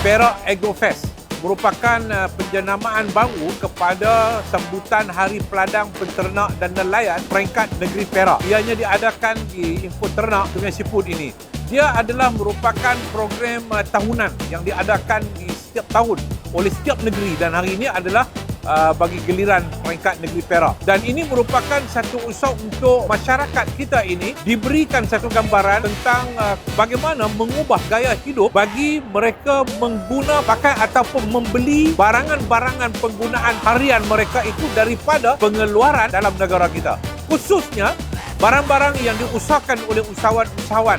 Perak Agrofest merupakan uh, penjenamaan baru kepada sambutan Hari Peladang Penternak dan Nelayan peringkat negeri Perak. Ianya diadakan di Info Ternak Sungai Siput ini. Dia adalah merupakan program uh, tahunan yang diadakan di setiap tahun oleh setiap negeri dan hari ini adalah uh, bagi giliran peringkat negeri Perak. Dan ini merupakan satu usaha untuk masyarakat kita ini diberikan satu gambaran tentang uh, bagaimana mengubah gaya hidup bagi mereka mengguna pakai ataupun membeli barangan-barangan penggunaan harian mereka itu daripada pengeluaran dalam negara kita. Khususnya barang-barang yang diusahakan oleh usahawan-usahawan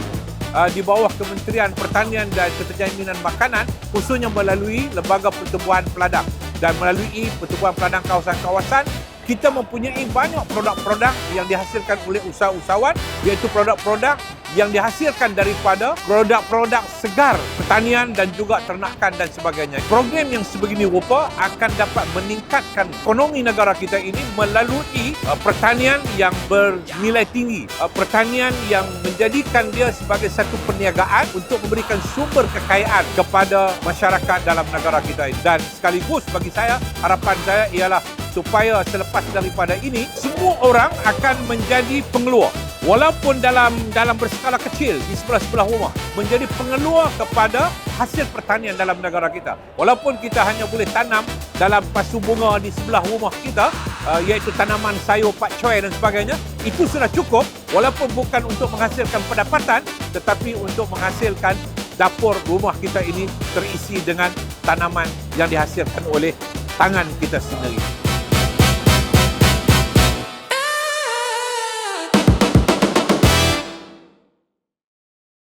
uh, di bawah Kementerian Pertanian dan Keterjaminan Makanan khususnya melalui Lembaga Pertubuhan Peladang dan melalui Pertubuhan Peladang Kawasan-Kawasan kita mempunyai banyak produk-produk yang dihasilkan oleh usahawan-usahawan iaitu produk-produk yang dihasilkan daripada produk-produk segar pertanian dan juga ternakan dan sebagainya. Program yang sebegini rupa akan dapat meningkatkan ekonomi negara kita ini melalui uh, pertanian yang bernilai tinggi, uh, pertanian yang menjadikan dia sebagai satu perniagaan untuk memberikan sumber kekayaan kepada masyarakat dalam negara kita ini. Dan sekaligus bagi saya harapan saya ialah supaya selepas daripada ini semua orang akan menjadi pengeluar walaupun dalam dalam berskala kecil di sebelah-sebelah rumah menjadi pengeluar kepada hasil pertanian dalam negara kita walaupun kita hanya boleh tanam dalam pasu bunga di sebelah rumah kita uh, iaitu tanaman sayur pakcoy dan sebagainya itu sudah cukup walaupun bukan untuk menghasilkan pendapatan tetapi untuk menghasilkan dapur rumah kita ini terisi dengan tanaman yang dihasilkan oleh tangan kita sendiri.